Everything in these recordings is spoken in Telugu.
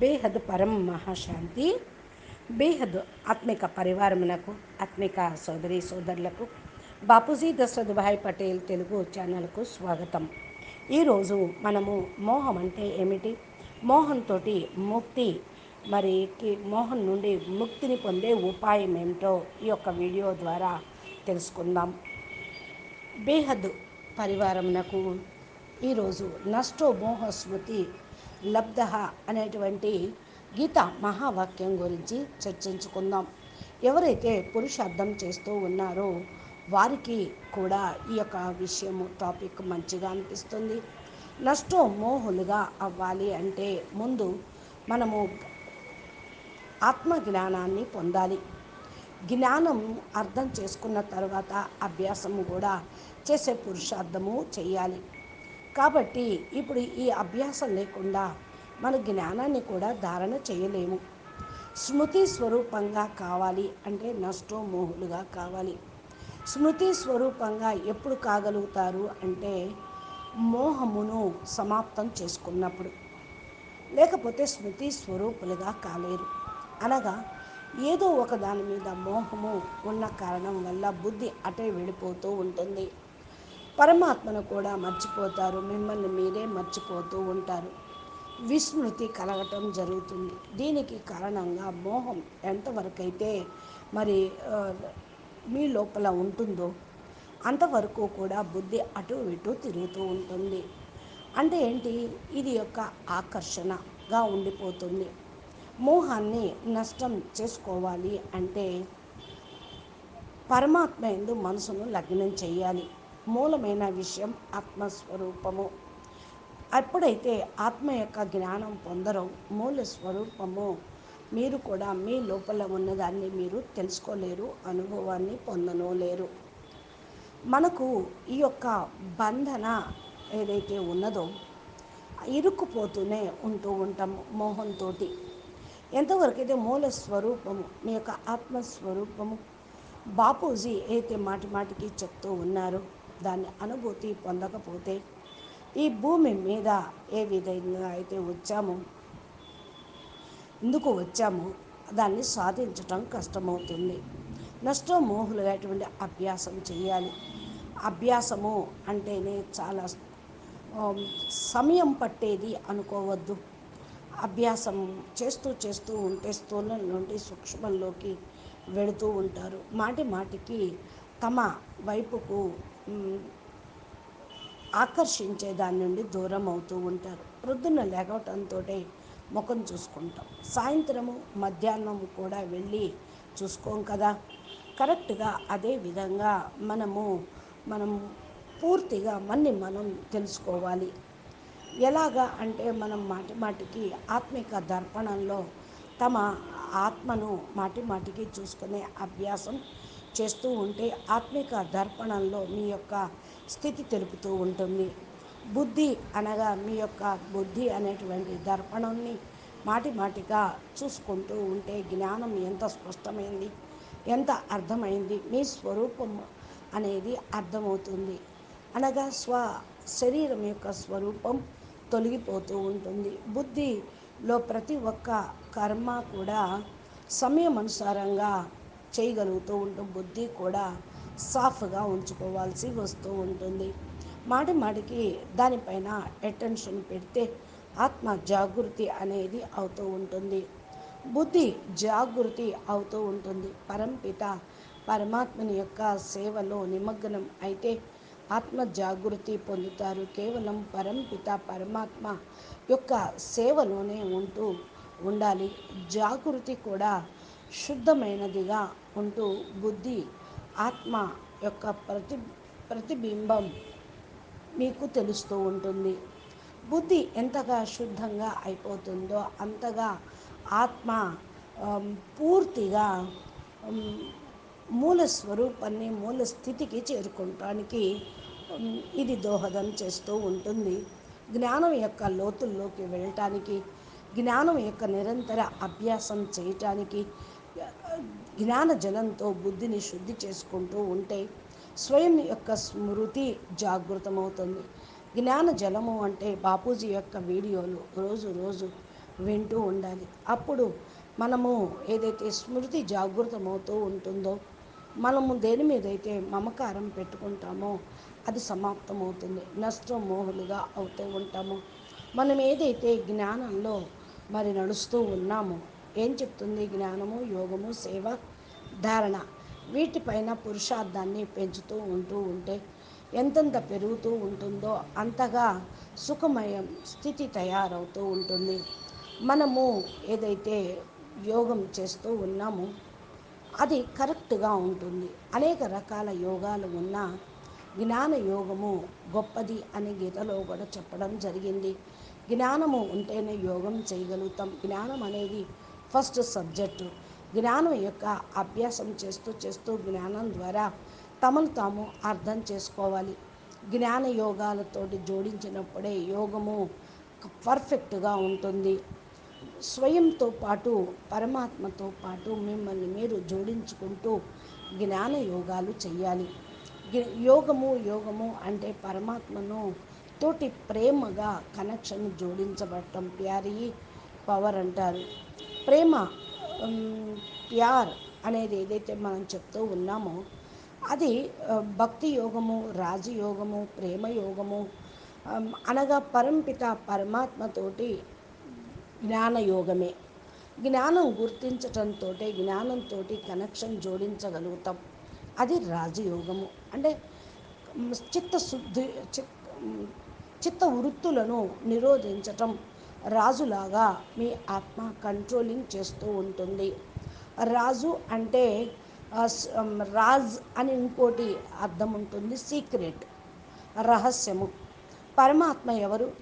బేహద్ పరం మహాశాంతి. బేహద్ ఆత్మిక పరివారమునకు ఆత్మిక సోదరి సోదరులకు బాపూజీ దశరథ్ భాయ్ పటేల్ తెలుగు ఛానల్కు స్వాగతం. ఈరోజు మనము మోహం అంటే ఏమిటి? మోహంతో ముక్తి మరి మోహన్ మోహం నుండి ముక్తిని పొందే ఉపాయం ఏమిటో ఈ యొక్క వీడియో ద్వారా తెలుసుకుందాం. బేహద్ పరివారమునకు ఈరోజు నష్టో మోహ స్మృతి లబ్ధ అనేటువంటి గీత మహావాక్యం గురించి చర్చించుకుందాం. ఎవరైతే పురుషార్థం చేస్తూ ఉన్నారో వారికి కూడా ఈ యొక్క విషయము టాపిక్ మంచిగా అనిపిస్తుంది. నష్టం మోహులుగా అవ్వాలి అంటే ముందు మనము ఆత్మ జ్ఞానాన్ని పొందాలి. జ్ఞానం అర్థం చేసుకున్న తర్వాత అభ్యాసము కూడా చేసే పురుషార్థము చేయాలి. కాబట్టి ఇప్పుడు ఈ అభ్యాసం లేకుండా మన జ్ఞానాన్ని కూడా ధారణ చేయలేము. స్మృతి స్వరూపంగా కావాలి అంటే నష్టోమోహులుగా కావాలి. స్మృతి స్వరూపంగా ఎప్పుడు కాగలుగుతారు అంటే మోహమును సమాప్తం చేసుకున్నప్పుడు. లేకపోతే స్మృతి స్వరూపులుగా కాలేరు. అనగా ఏదో ఒక దాని మీద మోహము ఉన్న కారణం వల్ల బుద్ధి అటే వెళ్ళిపోతూ ఉంటుంది. పరమాత్మను కూడా మర్చిపోతారు. మిమ్మల్ని మీరే మర్చిపోతూ ఉంటారు. విస్మృతి కలగటం జరుగుతుంది. దీనికి కారణంగా మోహం ఎంతవరకైతే మరి మీ లోపల ఉంటుందో అంతవరకు కూడా బుద్ధి అటు ఇటు తిరుగుతూ ఉంటుంది. అంటే ఏంటి? ఇది యొక్క ఆకర్షణగా ఉండిపోతుంది. మోహాన్ని నష్టం చేసుకోవాలి అంటే పరమాత్మ ఎందు మనసును లగ్నం చేయాలి. మూలమైన విషయం ఆత్మస్వరూపము. ఎప్పుడైతే ఆత్మ యొక్క జ్ఞానం పొందరో మూల స్వరూపము. మీరు కూడా మీ లోపల ఉన్నదాన్ని మీరు తెలుసుకోలేరు అనుభవాన్ని పొందనోలేరు. మనకు ఈ యొక్క బంధన ఏదైతే ఉన్నదో ఇరుక్కుపోతూనే ఉంటూ ఉంటాము మోహంతో ఎంతవరకు అయితే మూల స్వరూపము మీ యొక్క ఆత్మస్వరూపము బాపూజీ అయితే మాటి మాటికి చెప్తూ ఉన్నారో. దాన్ని అనుభూతి పొందకపోతే ఈ భూమి మీద ఏ విధంగా అయితే వచ్చామో ఎందుకు వచ్చామో దాన్ని సాధించటం కష్టమవుతుంది. నష్టమోహులైనటువంటి అభ్యాసం చేయాలి. అభ్యాసము అంటేనే చాలా సమయం పట్టేది అనుకోవద్దు. అభ్యాసం చేస్తూ చేస్తూ ఉంటే స్థూలం నుండి సూక్ష్మంలోకి వెళుతూ ఉంటారు. మాటి మాటికి తమ వైపుకు ఆకర్షించే దాని నుండి దూరం అవుతూ ఉంటారు. ప్రొద్దున లేగవటంతో ముఖం చూసుకుంటాం. సాయంత్రము మధ్యాహ్నం కూడా వెళ్ళి చూసుకోం కదా. కరెక్ట్గా అదే విధంగా మనము మనం పూర్తిగా మన్ని మనం తెలుసుకోవాలి. ఎలాగా అంటే మనం మాటి మాటికి ఆత్మిక దర్పణంలో తమ ఆత్మను మాటి మాటికి చూసుకునే అభ్యాసం చేస్తూ ఉంటే ఆత్మిక దర్పణంలో మీ యొక్క స్థితి తెలుపుతూ ఉంటుంది. బుద్ధి అనగా మీ యొక్క బుద్ధి అనేటువంటి దర్పణాన్ని మాటి మాటిగా చూసుకుంటూ ఉంటే జ్ఞానం ఎంత స్పష్టమైంది ఎంత అర్థమైంది మీ స్వరూపం అనేది అర్థమవుతుంది. అనగా స్వ శరీరం యొక్క స్వరూపం తొలగిపోతూ ఉంటుంది. బుద్ధిలో ప్రతి ఒక్క కర్మ కూడా సమయం అనుసారంగా చేయగలుగుతూ ఉంటాం బుద్ధి కూడా సాఫ్గా ఉంచుకోవాల్సి వస్తూ ఉంటుంది. మాటి మాటికి దానిపైన అటెన్షన్ పెడితే ఆత్మ జాగృతి అనేది అవుతూ ఉంటుంది. బుద్ధి జాగృతి అవుతూ ఉంటుంది. పరంపిత పరమాత్మని యొక్క సేవలో నిమగ్నం అయితే ఆత్మ జాగృతి పొందుతారు. కేవలం పరంపిత పరమాత్మ యొక్క సేవలోనే ఉంటూ ఉండాలి. జాగృతి కూడా శుద్ధమైనదిగా ఉంటూ బుద్ధి ఆత్మ యొక్క ప్రతి ప్రతిబింబం మీకు తెలుస్తూ ఉంటుంది. బుద్ధి ఎంతగా శుద్ధంగా అయిపోతుందో అంతగా ఆత్మ పూర్తిగా మూల స్వరూపాన్ని మూల స్థితికి చేరుకోవటానికి ఇది దోహదం చేస్తూ ఉంటుంది. జ్ఞానం యొక్క లోతుల్లోకి వెళ్ళటానికి జ్ఞానం యొక్క నిరంతర అభ్యాసం చేయటానికి జ్ఞాన జలంతో బుద్ధిని శుద్ధి చేసుకుంటూ ఉంటే స్వయం యొక్క స్మృతి జాగృతమవుతుంది. జ్ఞాన జలము అంటే బాపూజీ యొక్క వీడియోలు రోజు రోజు వింటూ ఉండాలి. అప్పుడు మనము ఏదైతే స్మృతి జాగృతమవుతూ ఉంటుందో మనము దేని మీదైతే మమకారం పెట్టుకుంటామో అది సమాప్తమవుతుంది. నష్టం మోహులుగా అవుతూ ఉంటాము. మనం ఏదైతే జ్ఞానంలో మరి నడుస్తూ ఉన్నామో ఏం చెప్తుంది? జ్ఞానము యోగము సేవ ధారణ. వీటిపైన పురుషార్థాన్ని పెంచుతూ ఉంటూ ఉంటే ఎంతెంత పెరుగుతూ ఉంటుందో అంతగా సుఖమయం స్థితి తయారవుతూ ఉంటుంది. మనము ఏదైతే యోగం చేస్తూ ఉన్నామో అది కరెక్ట్గా ఉంటుంది. అనేక రకాల యోగాలు ఉన్నా జ్ఞాన యోగము గొప్పది అని గీతలో కూడా చెప్పడం జరిగింది. జ్ఞానము ఉంటేనే యోగం చేయగలుగుతాం. జ్ఞానం అనేది ఫస్ట్ సబ్జెక్టు. జ్ఞానం యొక్క అభ్యాసం చేస్తూ చేస్తూ జ్ఞానం ద్వారా తమను తాము అర్థం చేసుకోవాలి. జ్ఞాన యోగాలతోటి జోడించినప్పుడే యోగము పర్ఫెక్ట్గా ఉంటుంది. స్వయంతో పాటు పరమాత్మతో పాటు మిమ్మల్ని మీరు జోడించుకుంటూ జ్ఞాన యోగాలు చేయాలి యోగము యోగము అంటే పరమాత్మను తోటి ప్రేమగా కనెక్షన్ జోడించబడటం. ప్యారీ పవర్ అంటారు. ప్రేమ ప్యార్ అనేది ఏదైతే మనం చెప్తూ ఉన్నామో అది భక్తి యోగము రాజయోగము ప్రేమ యోగము అనగా పరంపిత పరమాత్మతోటి జ్ఞానయోగమే జ్ఞానం గుర్తించటంతో జ్ఞానంతో కనెక్షన్ జోడించగలుగుతాం. అది రాజయోగము. అంటే చిత్తశుద్ధి చిత్త వృత్తులను నిరోధించటం రాజులాగా మీ ఆత్మ కంట్రోలింగ్ చేస్తూ ఉంటుంది. రాజు అంటే రాజ్ అని ఇంకోటి అర్థం ఉంటుంది సీక్రెట్ రహస్యము. పరమాత్మ ఎవరు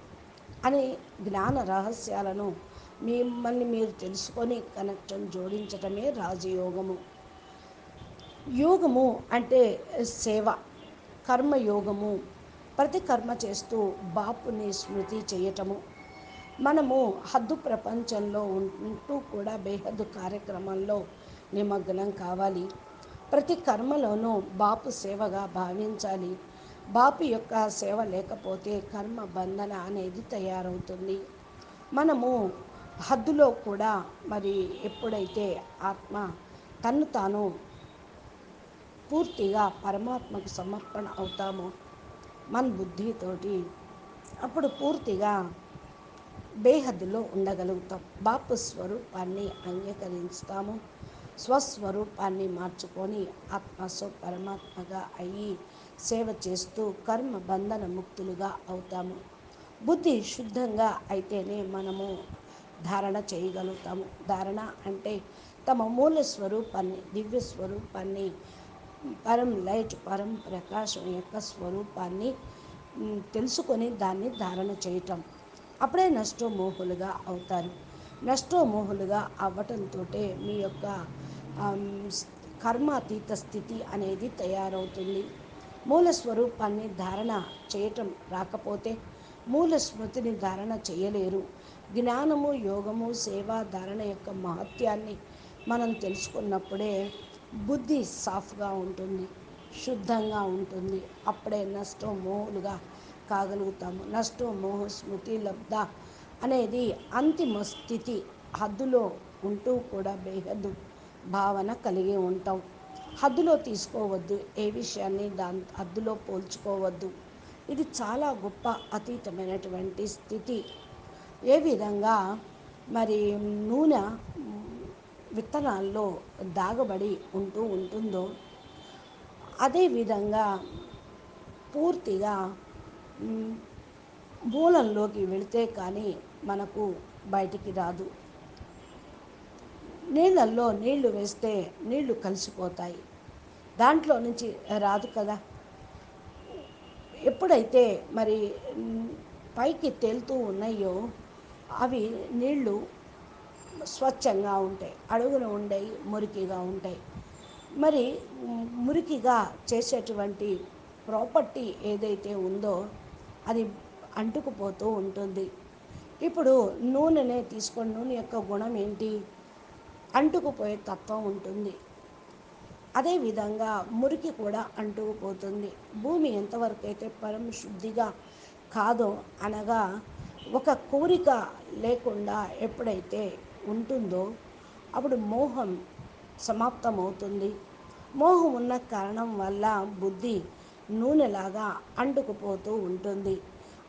అని జ్ఞాన రహస్యాలను మిమ్మల్ని మీరు తెలుసుకొని కనెక్షన్ జోడించటమే రాజయోగము. యోగము అంటే సేవ కర్మయోగము. ప్రతి కర్మ చేస్తూ బాపుని స్మృతి చేయటము. మనము హద్దు ప్రపంచంలో ఉంటూ కూడా బేహద్దు కార్యక్రమంలో నిమగ్నం కావాలి. ప్రతి కర్మలోనూ బాపు సేవగా భావించాలి. బాపు యొక్క సేవ లేకపోతే కర్మ బంధన అనేది తయారవుతుంది. మనము హద్దులో కూడా మరి ఎప్పుడైతే ఆత్మ తన్ను తాను పూర్తిగా పరమాత్మకు సమర్పణ అవుతామో మన బుద్ధితోటి అప్పుడు పూర్తిగా బేహద్దులో ఉండగలుగుతాం. బాపు స్వరూపాన్ని అంగీకరిస్తాము. స్వస్వరూపాన్ని మార్చుకొని ఆత్మస్వ పరమాత్మగా అయ్యి సేవ చేస్తూ కర్మ బంధన ముక్తులుగా అవుతాము. బుద్ధి శుద్ధంగా అయితేనే మనము ధారణ చేయగలుగుతాము. ధారణ అంటే తమ మూల స్వరూపాన్ని దివ్య స్వరూపాన్ని పరం లైట్ పరం ప్రకాశం యొక్క స్వరూపాన్ని తెలుసుకొని దాన్ని ధారణ చేయటం. అప్పుడే నష్టమోహులుగా అవుతారు. నష్టమోహులుగా అవ్వటంతో మీ యొక్క కర్మాతీత స్థితి అనేది తయారవుతుంది. మూల స్వరూపాన్ని ధారణ చేయటం రాకపోతే మూల స్మృతిని ధారణ చేయలేరు. జ్ఞానము యోగము సేవ ధారణ యొక్క మహత్యాన్ని మనం తెలుసుకున్నప్పుడే బుద్ధి సాఫ్గా ఉంటుంది శుద్ధంగా ఉంటుంది. అప్పుడే నష్టం మోహులుగా కాగలుగుతాము. నష్టం మోహ స్మృతి లబ్ధ అనేది అంతిమ స్థితి హద్దులో ఉంటూ కూడా బేహద్దు భావన కలిగి ఉంటాం. హద్దులో తీసుకోవద్దు ఏ విషయాన్ని దాని హద్దులో పోల్చుకోవద్దు. ఇది చాలా గొప్ప అతీతమైనటువంటి స్థితి. ఏ విధంగా మరి నూనె విత్తనాల్లో దాగబడి ఉంటూ ఉంటుందో అదేవిధంగా పూర్తిగా మూలంలోకి వెళితే కానీ మనకు బయటికి రాదు. నీళ్ళల్లో నీళ్ళు వేస్తే నీళ్ళు కలిసిపోతాయి. దాంట్లో నుంచి రాదు కదా. ఎప్పుడైతే మరి పైకి తేలుతూ ఉన్నాయో అవి నీళ్ళు స్వచ్ఛంగా ఉంటాయి. అడుగున ఉండేవి మురికిగా ఉంటాయి. మరి మురికిగా చేసేటువంటి ప్రాపర్టీ ఏదైతే ఉందో అది అంటుకుపోతూ ఉంటుంది. ఇప్పుడు నూనెనే తీసుకొని నూనె యొక్క గుణం ఏంటి? అంటుకుపోయే తత్వం ఉంటుంది. అదేవిధంగా మురికి కూడా అంటుకుపోతుంది. భూమి ఎంతవరకు అయితే పరం శుద్ధిగా కాదో అనగా ఒక కోరిక లేకుండా ఎప్పుడైతే ఉంటుందో అప్పుడు మోహం సమాప్తమవుతుంది. మోహం ఉన్న కారణం వల్ల బుద్ధి నూనెలాగా అంటుకుపోతూ ఉంటుంది.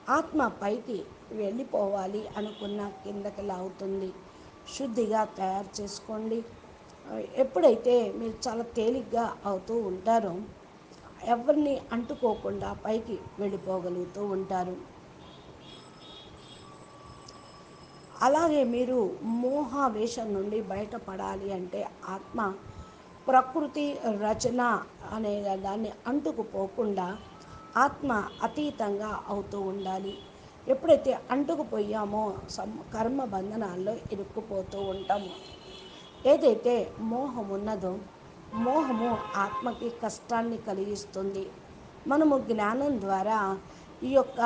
ఆత్మ పైకి వెళ్ళిపోవాలి అనుకున్న కిందకి లాగుతుంది. శుద్ధిగా తయారు చేసుకోండి. ఎప్పుడైతే మీరు చాలా తేలిగ్గా అవుతూ ఉంటారో ఎవరిని అంటుకోకుండా పైకి వెళ్ళిపోగలుగుతూ ఉంటారు. అలాగే మీరు మోహావేశం నుండి బయటపడాలి అంటే ఆత్మ ప్రకృతి రచన అనే దాన్ని అంటుకుపోకుండా ఆత్మ అతీతంగా అవుతూ ఉండాలి. ఎప్పుడైతే అంటుకుపోయామో సం కర్మ బంధనాల్లో ఇరుక్కుపోతూ ఉంటాము ఏదైతే మోహం ఉన్నదో మోహము ఆత్మకి కష్టాన్ని కలిగిస్తుంది. మనము జ్ఞానం ద్వారా ఈ యొక్క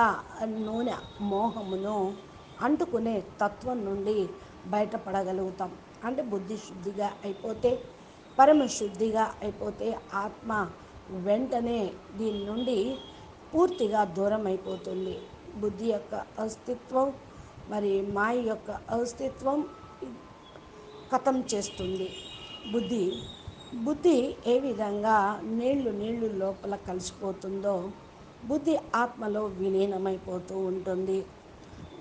నూనె మోహమును అంటుకునే తత్వం నుండి బయటపడగలుగుతాం. అంటే బుద్ధి శుద్ధిగా అయిపోతే పరమశుద్ధిగా అయిపోతే ఆత్మ వెంటనే దీని నుండి పూర్తిగా దూరం అయిపోతుంది బుద్ధి యొక్క అస్తిత్వం మరి మాయ యొక్క అస్తిత్వం కథం చేస్తుంది. బుద్ధి బుద్ధి ఏ విధంగా నీళ్ళు నీళ్ళు లోపల కలిసిపోతుందో బుద్ధి ఆత్మలో విలీనమైపోతూ ఉంటుంది.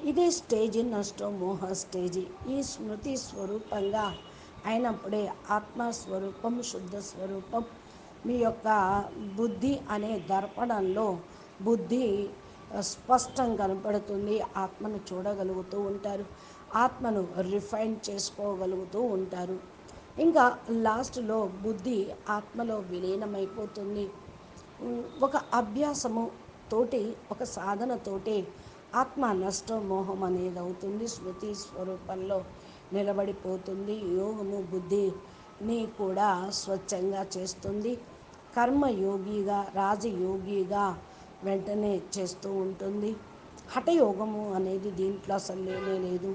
ఇదే స్టేజి నష్టో మోహ స్టేజి. ఈ స్మృతి స్వరూపంగా అయినప్పుడే ఆత్మస్వరూపం శుద్ధ స్వరూపం మీ యొక్క బుద్ధి అనే దర్పణంలో బుద్ధి స్పష్టం కనపడుతుంది. ఆత్మను చూడగలుగుతూ ఉంటారు. ఆత్మను రిఫైన్ చేసుకోగలుగుతూ ఉంటారు. ఇంకా లాస్ట్లో బుద్ధి ఆత్మలో విలీనమైపోతుంది. ఒక అభ్యాసము తోటి ఒక సాధనతోటి ఆత్మ నష్ట మోహం అనేది అవుతుంది. స్మృతి స్వరూపంలో నిలబడిపోతుంది. యోగము బుద్ధిని కూడా స్వచ్ఛంగా చేస్తుంది. కర్మయోగిగా రాజయోగిగా వెంటనే చేస్తూ ఉంటుంది. హఠయోగము అనేది దీంట్లో అసలు లేనే లేదు.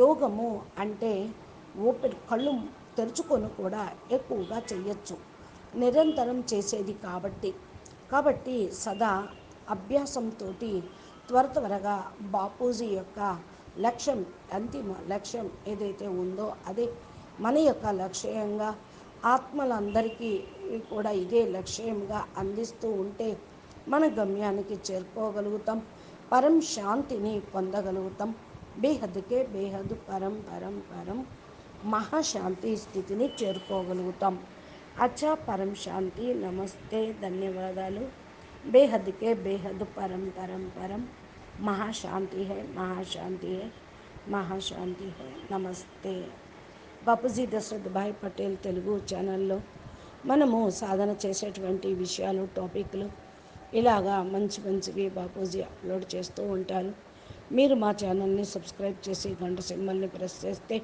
యోగము అంటే ఓపెన్ కళ్ళు తెరుచుకొని కూడా ఎక్కువగా చేయొచ్చు నిరంతరం చేసేది కాబట్టి. కాబట్టి సదా అభ్యాసంతో త్వర త్వరగా బాపూజీ యొక్క లక్ష్యం అంతిమ లక్ష్యం ఏదైతే ఉందో అదే మన యొక్క లక్ష్యంగా ఆత్మలందరికీ కూడా ఇదే లక్ష్యంగా అందిస్తూ ఉంటే మన గమ్యానికి చేరుకోగలుగుతాం. పరం శాంతిని పొందగలుగుతాం. బేహద్కే బేహద్ పరం పరం పరం మహాశాంతి స్థితిని చేరుకోగలుగుతాం. అచ్చా పరం శాంతి నమస్తే ధన్యవాదాలు. బేహద్కే బేహద్ పరం పరం పరం మహాశాంతి హై మహాశాంతి హై మహాశాంతి నమస్తే బాపూజీ దశరథ్ భాయ్ పటేల్ తెలుగు ఛానల్లో మనము సాధన చేసేటువంటి విషయాలు టాపిక్లు ఇలాగా మంచి మంచివి బాపూజీ అప్లోడ్ చేస్తూ ఉంటారు. మీరు మా ఛానల్ని సబ్స్క్రైబ్ చేసి గంట సింబల్ని ప్రెస్ చేస్తే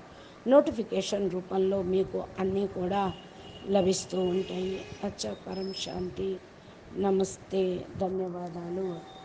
నోటిఫికేషన్ రూపంలో మీకు అన్నీ కూడా లభిస్తూ ఉంటాయి. అచ్చ పరం శాంతి. నమస్తే. ధన్యవాదాలు.